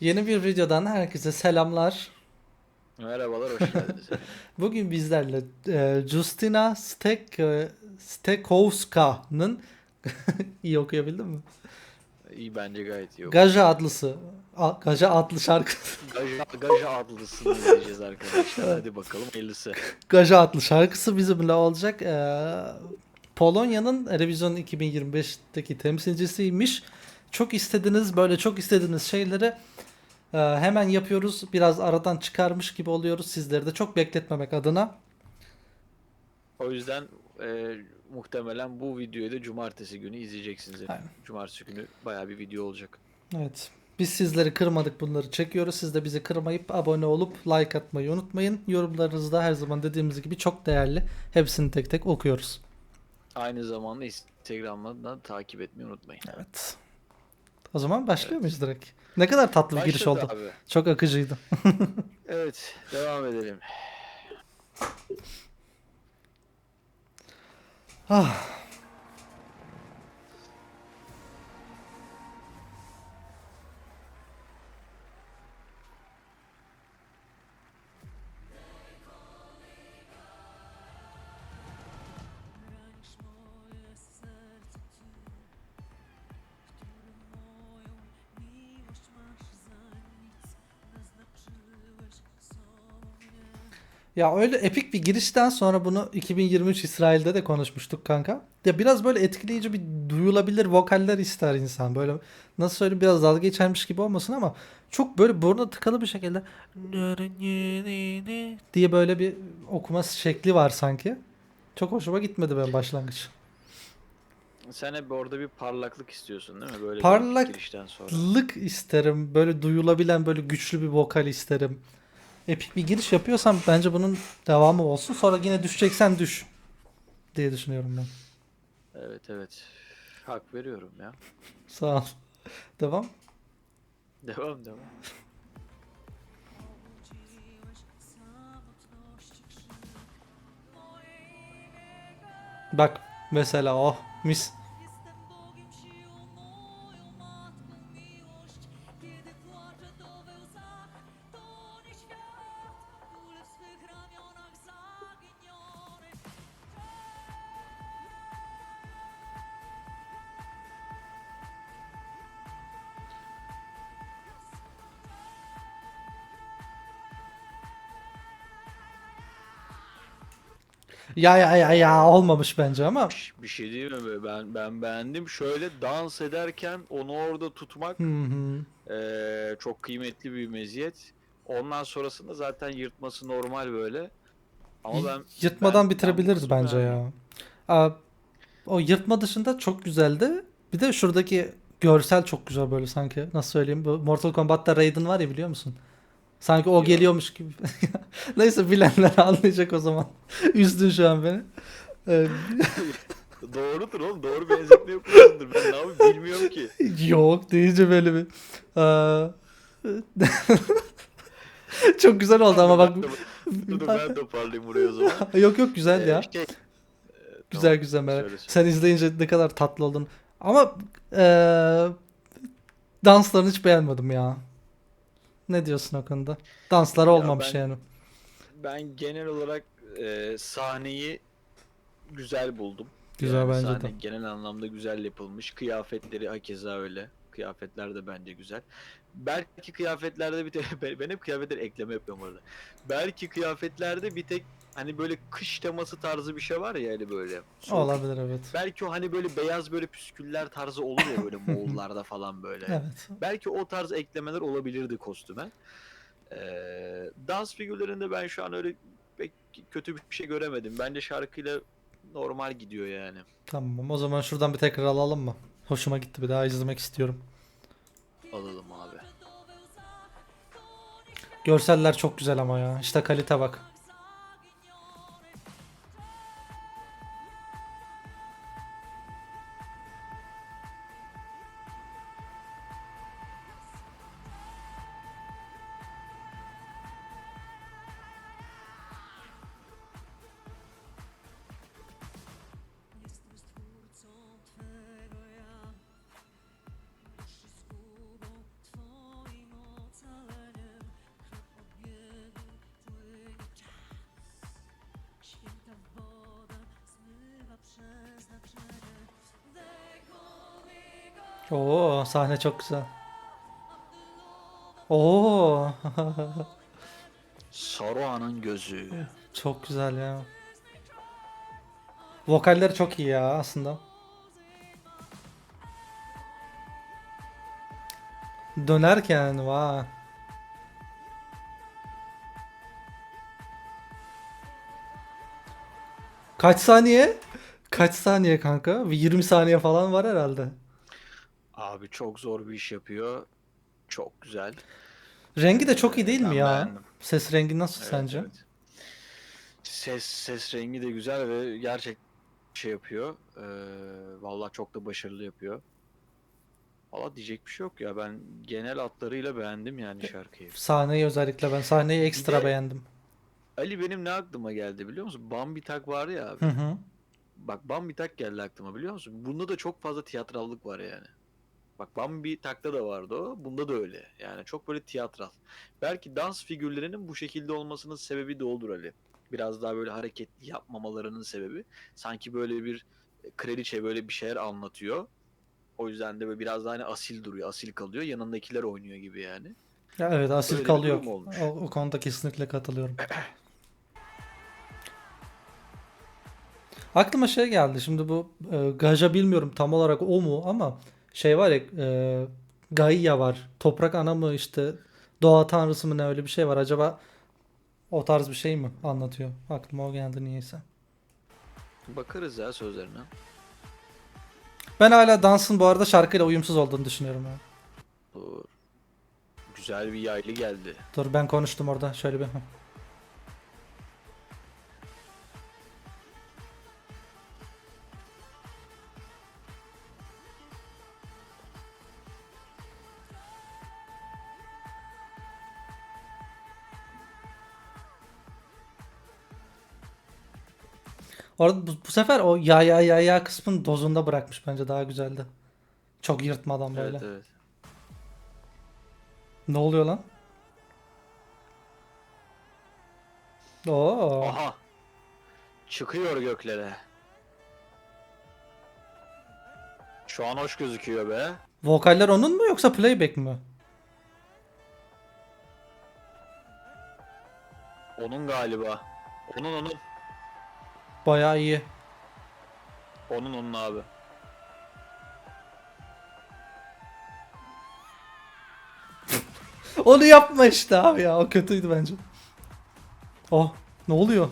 Yeni bir videodan herkese selamlar. Merhabalar, hoş geldiniz. Bugün bizlerle e, Justina Stek, e, Stekowska'nın iyi okuyabildim mi? iyi bence gayet iyi. Gaja adlısı. A- Gaja adlı şarkı. Gaja, Gaja adlısını izleyeceğiz arkadaşlar. Hadi bakalım hayırlısı. Gaja adlı şarkısı bizimle olacak. E, Polonya'nın Eurovision 2025'teki temsilcisiymiş. Çok istediğiniz böyle çok istediğiniz şeyleri e, hemen yapıyoruz. Biraz aradan çıkarmış gibi oluyoruz sizleri de çok bekletmemek adına. O yüzden e, muhtemelen bu videoyu da cumartesi günü izleyeceksiniz. Aynen. Cumartesi günü bayağı bir video olacak. Evet. Biz sizleri kırmadık bunları çekiyoruz. Siz de bizi kırmayıp abone olup like atmayı unutmayın. Yorumlarınız da her zaman dediğimiz gibi çok değerli. Hepsini tek tek okuyoruz. Aynı zamanda Instagram'dan da takip etmeyi unutmayın. Evet. O zaman başlıyor muyuz direkt? Ne kadar tatlı bir giriş Başladı oldu. Abi. Çok akıcıydı. Evet, devam edelim. Ah. Ya öyle epik bir girişten sonra bunu 2023 İsrail'de de konuşmuştuk kanka. Ya biraz böyle etkileyici bir duyulabilir vokaller ister insan. Böyle nasıl söyleyeyim biraz dalga geçermiş gibi olmasın ama çok böyle burnu tıkalı bir şekilde diye böyle bir okuma şekli var sanki. Çok hoşuma gitmedi ben başlangıç. Sen hep orada bir parlaklık istiyorsun değil mi? Böyle Parlak- bir girişten sonra. İsterim. Böyle duyulabilen böyle güçlü bir vokal isterim. Epik bir giriş yapıyorsam bence bunun devamı olsun. Sonra yine düşeceksen düş diye düşünüyorum ben. Evet evet. Hak veriyorum ya. Sağ ol. Devam. Devam devam. Bak mesela oh mis. Ya ya ya ya olmamış bence ama. Bir şey değil mi? Ben ben beğendim. Şöyle dans ederken onu orada tutmak Hı hı. eee, çok kıymetli bir meziyet. Ondan sonrasında zaten yırtması normal böyle. Ama ben Yırtmadan ben- bitirebilirdi ben bence kısmı ya. Aa, o yırtma dışında çok güzeldi. Bir de şuradaki görsel çok güzel böyle sanki. Nasıl söyleyeyim? Bu Mortal Kombat'ta Raiden var ya biliyor musun? Sanki o Yok. geliyormuş gibi. Neyse bilenler anlayacak o zaman. Üzdün şu an beni. Ee, Doğrudur oğlum. Doğru benzetme yapıyorsundur. Ben ne yapayım bilmiyorum ki. yok deyince böyle bir. Aa, çok güzel oldu ama bak. Dur ben toparlayayım burayı o zaman. yok yok güzel Ee, ya. şey, Güzel tamam, güzel merak. söyle, söyle. Sen izleyince ne kadar tatlı oldun. Ama eee danslarını hiç beğenmedim ya. Ne diyorsun o konuda? Dansları Ya olmamış ben- yani. Ben genel olarak e, sahneyi güzel buldum. Güzel Yani bence sahne de. genel anlamda güzel yapılmış. Kıyafetleri hakeza öyle. Kıyafetler de bence güzel. Belki kıyafetlerde bir tek ben hep kıyafetleri ekleme yapıyorum orada. Belki kıyafetlerde bir tek hani böyle kış teması tarzı bir şey var ya hani böyle. soğuk. Olabilir evet. Belki o hani böyle beyaz böyle püsküller tarzı olur ya böyle Moğollarda falan böyle. Evet. Belki o tarz eklemeler olabilirdi kostüme. Ee, dans figürlerinde ben şu an öyle pek kötü bir şey göremedim. Bence şarkıyla normal gidiyor yani. Tamam o zaman şuradan bir tekrar alalım mı? Hoşuma gitti bir daha izlemek istiyorum. Alalım abi. Görseller çok güzel ama ya. İşte kalite bak. Oo sahne çok güzel. Oo Saruhan'ın gözü. çok güzel ya. Vokaller çok iyi ya aslında. Dönerken vay. Kaç saniye? Kaç saniye kanka? Bir 20 saniye falan var herhalde. Abi çok zor bir iş yapıyor. Çok güzel. Rengi de çok iyi değil Ben mi ya? beğendim. Ses rengi nasıl Evet, sence? evet. Ses ses rengi de güzel ve gerçek şey yapıyor. Ee, vallahi çok da başarılı yapıyor. Valla diyecek bir şey yok ya. Ben genel hatlarıyla beğendim yani şarkıyı. Sahneyi özellikle ben sahneyi ekstra de- beğendim. Ali benim ne aklıma geldi biliyor musun? Bambi Tak var ya abi. Hı hı. Bak Bambi Tak geldi aklıma biliyor musun? Bunda da çok fazla tiyatrallık var yani. Bak Bambi Tak'ta da vardı o. Bunda da öyle. Yani çok böyle tiyatral. Belki dans figürlerinin bu şekilde olmasının sebebi de olur Ali. Biraz daha böyle hareketli yapmamalarının sebebi. Sanki böyle bir kraliçe böyle bir şeyler anlatıyor. O yüzden de böyle biraz daha hani asil duruyor, asil kalıyor. Yanındakiler oynuyor gibi yani. Ya evet asil Öyle kalıyor. O, o konuda kesinlikle katılıyorum. Aklıma şey geldi. Şimdi bu e, Gaja bilmiyorum tam olarak o mu ama şey var ya e, Gaia var. Toprak ana mı işte doğa tanrısı mı ne öyle bir şey var. Acaba o tarz bir şey mi anlatıyor? Aklıma o geldi niyeyse. Bakarız ya sözlerine. Ben hala dansın bu arada şarkıyla uyumsuz olduğunu düşünüyorum. ya. Doğru. Güzel bir yaylı geldi. Dur ben konuştum orada şöyle bir. Orada bu, bu sefer o ya ya ya ya kısmın dozunda bırakmış bence daha güzeldi. Çok yırtmadan böyle. Evet evet. Ne oluyor lan? Oo. Aha. Çıkıyor göklere. Şu an hoş gözüküyor be. Vokaller onun mu yoksa playback mi? Onun galiba. Onun onun. Bayağı iyi. Onun onun abi. Onu yapma işte abi ya. O kötüydü bence. Oh, ne oluyor?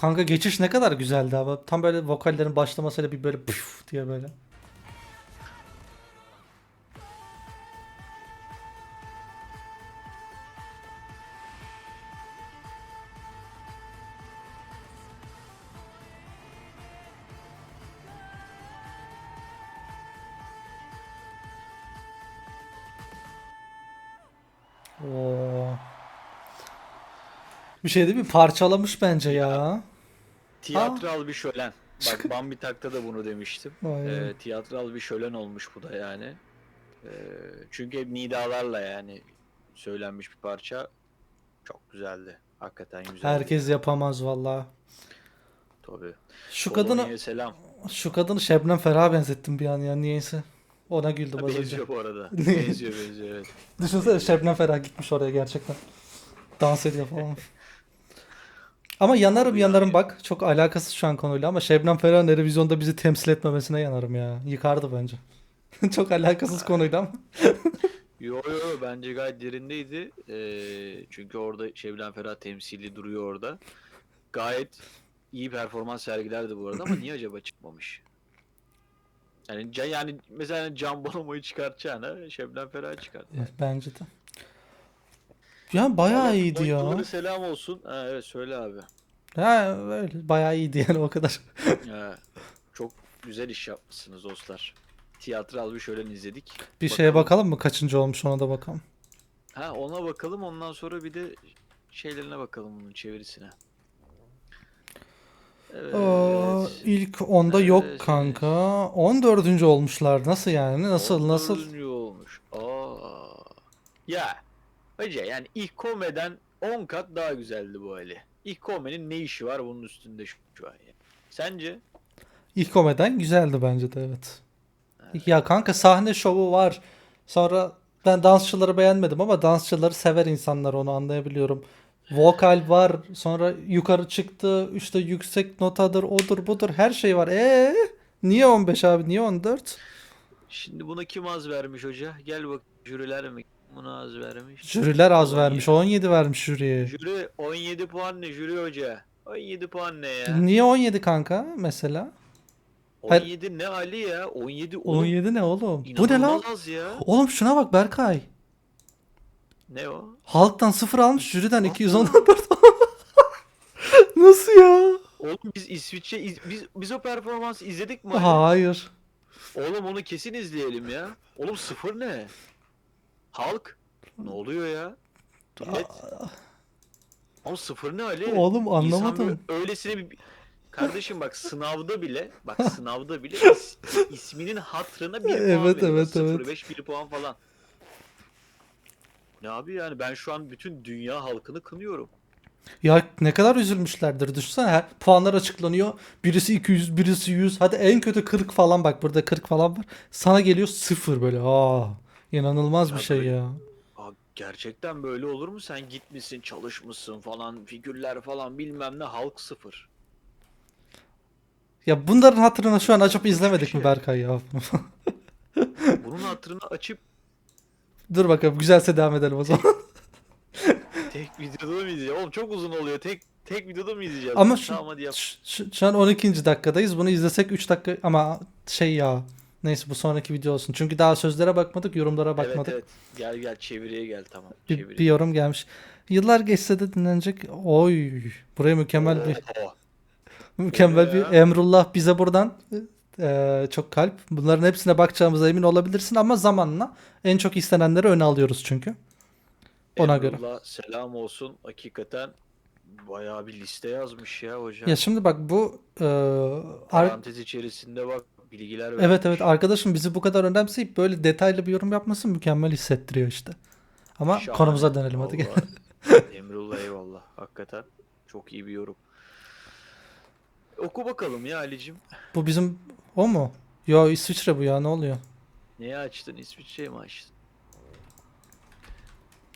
Kanka geçiş ne kadar güzeldi abi. Tam böyle vokallerin başlamasıyla bir böyle püf diye böyle. Oo. Bir şey değil mi? Parçalamış bence ya. Tiyatral bir şölen. Bak Bambi Tak'ta da bunu demiştim. Aynen. Ee, tiyatral bir şölen olmuş bu da yani. Ee, çünkü hep nidalarla yani söylenmiş bir parça. Çok güzeldi. Hakikaten güzeldi. Herkes yapamaz valla. Tabii. Şu Polonya'ya kadını selam. şu kadını Şebnem Ferah'a benzettim bir an ya niyeyse. Ona güldüm az önce. Benziyor bu arada. benziyor benziyor evet. Düşünsene Şebnem Ferah gitmiş oraya gerçekten. Dans ediyor falan. Ama yanarım yanarım bak. Çok alakasız şu an konuyla ama Şebnem Ferah'ın televizyonda bizi temsil etmemesine yanarım ya. Yıkardı bence. Çok alakasız konuydu ama. Yo yo bence gayet derindeydi. Ee, çünkü orada Şebnem Ferah temsili duruyor orada. Gayet iyi performans sergilerdi bu arada ama niye acaba çıkmamış? Yani can, yani mesela Can Bonomo'yu çıkartacağına Şebnem Ferah çıkart. Yani. Bence de. Ya bayağı Vallahi iyiydi ya. selam olsun. Ha, evet söyle abi. Ha öyle bayağı iyiydi yani o kadar. Ha, çok güzel iş yapmışsınız dostlar. Tiyatral bir şölen izledik. Bir şeye bakalım mı kaçıncı olmuş ona da bakalım. Ha ona bakalım ondan sonra bir de şeylerine bakalım bunun çevirisine. Evet. Aa, ilk onda yok Evet. kanka. 14. olmuşlar. Nasıl yani? Nasıl nasıl? 14. Ya hoca yani ilk komeden 10 kat daha güzeldi bu Ali. İlk komenin ne işi var bunun üstünde şu, şu an ya. Sence? İlk komeden güzeldi bence de evet. Ya kanka sahne şovu var. Sonra ben dansçıları beğenmedim ama dansçıları sever insanlar onu anlayabiliyorum. Vokal var. Sonra yukarı çıktı. işte yüksek notadır, odur budur her şey var. Ee niye 15 abi? Niye 14? Şimdi buna kim az vermiş hoca? Gel bak jüriler mi? Buna az vermiş. Jüriler az 17. vermiş. 17 vermiş jüriye. Jüri 17 puan ne jüri hoca? 17 puan ne ya? Niye 17 kanka mesela? Hayır. 17 ne Ali ya? 17 oğlum. 17 ne oğlum? Bu ne lan? Az ya. Oğlum şuna bak Berkay. Ne o? Halktan 0 almış, jüriden 214 Nasıl ya? Oğlum biz İsviçre iz- biz biz o performansı izledik mi? Hayır. Oğlum onu kesin izleyelim ya. Oğlum sıfır ne? Halk? Ne oluyor ya? Millet. Oğlum sıfır ne Ali? Oğlum İnsan anlamadım. böyle öylesine bir... Kardeşim bak sınavda bile bak sınavda bile is- isminin hatrına bir puan Evet, veriyor. evet, evet. 0.5 1 puan falan. Ne abi yani ben şu an bütün dünya halkını kınıyorum. Ya ne kadar üzülmüşlerdir. Düşünsene her puanlar açıklanıyor. Birisi 200, birisi 100. Hadi en kötü 40 falan bak burada 40 falan var. Sana geliyor 0 böyle. Aa, inanılmaz bir Ya şey böyle- ya. Gerçekten böyle olur mu? Sen gitmişsin, çalışmışsın falan, figürler falan bilmem ne halk sıfır. Ya bunların hatırına şu an açıp izlemedik mi şey. Berkay ya? Bunun hatırını açıp Dur bakalım güzelse devam edelim o zaman. tek videoda mı izleyeceğiz? Oğlum çok uzun oluyor. Tek tek videoda mı izleyeceğiz? Ama şu, Tamam hadi yap. şu, şu- şu an 12. dakikadayız. Bunu izlesek 3 dakika ama şey ya. Neyse bu sonraki video olsun. Çünkü daha sözlere bakmadık, yorumlara bakmadık. Evet evet. Gel gel çeviriye gel tamam. Bir, Çeviriye. bir yorum gelmiş. Yıllar geçse de dinlenecek. Oy, buraya mükemmel bir mükemmel bir? Emrullah bize buradan eee, çok kalp. Bunların hepsine bakacağımıza emin olabilirsin ama zamanla en çok istenenleri öne alıyoruz çünkü. Ona göre. Emrullah selam olsun. Hakikaten bayağı bir liste yazmış ya hocam. Ya şimdi bak bu ar- Parantez içerisinde bak bilgiler evet vermiş. evet arkadaşım bizi bu kadar önemseyip böyle detaylı bir yorum yapması mükemmel hissettiriyor işte. Ama Şahane. konumuza dönelim hadi gel. Emrullah eyvallah. Hakikaten çok iyi bir yorum. Oku bakalım ya Ali'cim. Bu bizim o mu? Yo İsviçre bu ya ne oluyor? Neye açtın? İsviçre'yi mi açtın?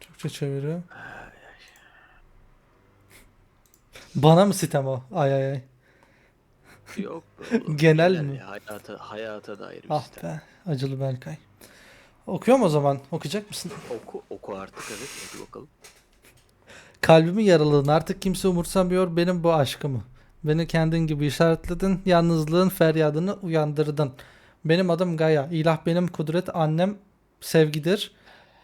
Türkçe çeviriyor. Bana mı sitem o? Ay ay ay. Yok. oğlum. Genel mi? ya, Hayata, hayata dair bir Ah sistem. be. Acılı Berkay. Okuyorum o zaman. Okuyacak mısın? Oku, oku artık evet. Hadi bakalım. Kalbimin yaralığını artık kimse umursamıyor benim bu aşkımı. Beni kendin gibi işaretledin. Yalnızlığın feryadını uyandırdın. Benim adım Gaya. İlah benim kudret. Annem sevgidir.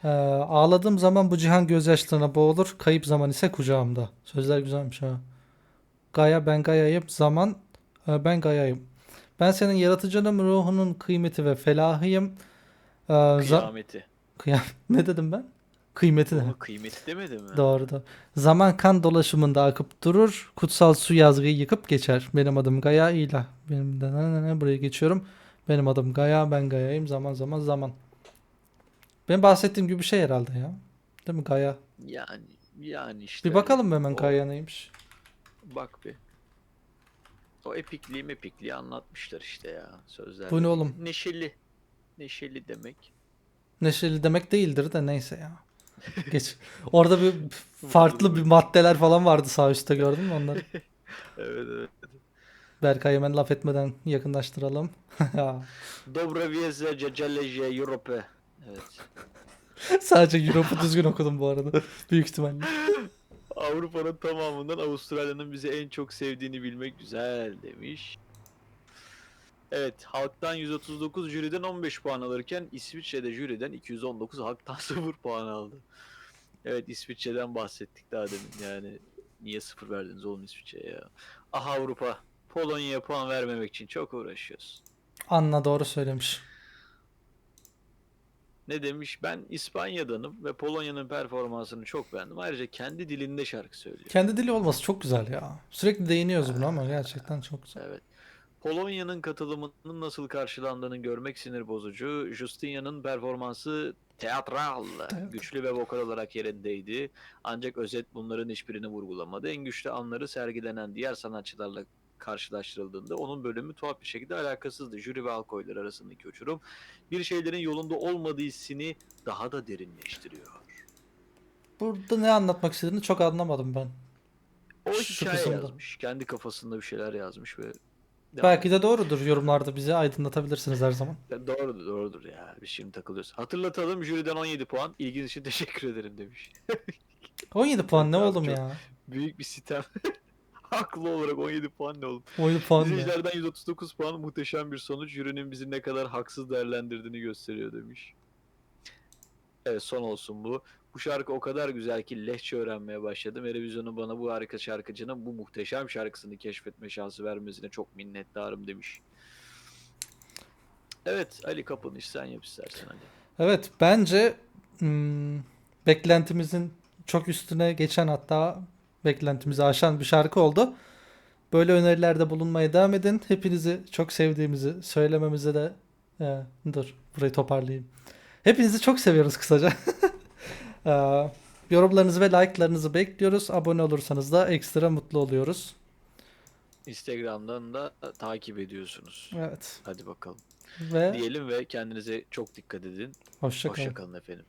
Ee, ağladığım zaman bu cihan gözyaşlarına boğulur. Kayıp zaman ise kucağımda. Sözler güzelmiş ha. Gaya ben Gaya'yım. Zaman ben Gaya'yım. Ben senin yaratıcının ruhunun kıymeti ve felahıyım. Ee, Kıyameti. Kıyam ne dedim ben? Kıymeti de. Kıymeti demedi mi? Doğru doğru. Zaman kan dolaşımında akıp durur. Kutsal su yazgıyı yıkıp geçer. Benim adım Gaya ilah. Benim de ne, ne, ne, buraya geçiyorum. Benim adım Gaya ben Gaya'yım. Zaman zaman zaman. Benim bahsettiğim gibi bir şey herhalde ya. Değil mi Gaya? Yani yani işte. Bir bakalım hemen O- Gaya neymiş. Bak bir. O epikliği mepikliği anlatmışlar işte ya sözler. Bu ne oğlum? Neşeli. Neşeli demek. Neşeli demek değildir de neyse ya. Geç. Orada bir farklı bir maddeler falan vardı sağ üstte gördün mü onları? Evet evet. Berkay hemen laf etmeden yakınlaştıralım. Ya, Dobra wieza, Ceceleje, Europe. Evet. Sadece Europe'u düzgün okudum bu arada. Büyük ihtimalle. Avrupa'nın tamamından Avustralya'nın bizi en çok sevdiğini bilmek güzel demiş. Evet, halktan 139, jüriden 15 puan alırken İsviçre'de jüriden 219, halktan 0 puan aldı. Evet, İsviçre'den bahsettik daha demin yani. Niye 0 verdiniz oğlum İsviçre'ye ya? Ah Avrupa, Polonya'ya puan vermemek için çok uğraşıyoruz. Anna doğru söylemiş. Ne demiş? Ben İspanya'danım ve Polonya'nın performansını çok beğendim. Ayrıca kendi dilinde şarkı söylüyor. Kendi dili olması çok güzel ya. Sürekli değiniyoruz buna ama gerçekten çok güzel. Evet. Polonya'nın katılımının nasıl karşılandığını görmek sinir bozucu. Justinian'ın performansı teatral, Evet. güçlü ve vokal olarak yerindeydi. Ancak özet bunların hiçbirini vurgulamadı. En güçlü anları sergilenen diğer sanatçılarla karşılaştırıldığında onun bölümü tuhaf bir şekilde alakasızdı. Jüri ve halk oyları arasındaki uçurum bir şeylerin yolunda olmadığı hissini daha da derinleştiriyor. Burada ne anlatmak istediğini çok anlamadım ben. O Şu hikaye kısımda. yazmış. Kendi kafasında bir şeyler yazmış ve Belki de doğrudur. Yorumlarda bizi aydınlatabilirsiniz her zaman. Ya Doğrudur, doğrudur ya. Biz şimdi takılıyoruz. Hatırlatalım jüriden 17 puan. İlginiz için teşekkür ederim demiş. 17 puan ne oğlum ya? Büyük bir sitem. Haklı olarak 17 puan ne oğlum? 17 puan ne? İzleyicilerden 139 puan muhteşem bir sonuç. Jürinin bizi ne kadar haksız değerlendirdiğini gösteriyor demiş. Evet son olsun bu. Bu şarkı o kadar güzel ki lehçe öğrenmeye başladım. Erevizyon'un bana bu harika şarkıcının bu muhteşem şarkısını keşfetme şansı vermesine çok minnettarım demiş. Evet Ali kapanış sen yap istersen hadi. Evet bence hmm, beklentimizin çok üstüne geçen hatta beklentimizi aşan bir şarkı oldu. Böyle önerilerde bulunmaya devam edin. Hepinizi çok sevdiğimizi söylememize de e, dur burayı toparlayayım. Hepinizi çok seviyoruz kısaca. E, yorumlarınızı ve like'larınızı bekliyoruz. Abone olursanız da ekstra mutlu oluyoruz. Instagram'dan da takip ediyorsunuz. Evet. Hadi bakalım. Ve Diyelim ve kendinize çok dikkat edin. hoşça kalın. Hoşçakalın efendim.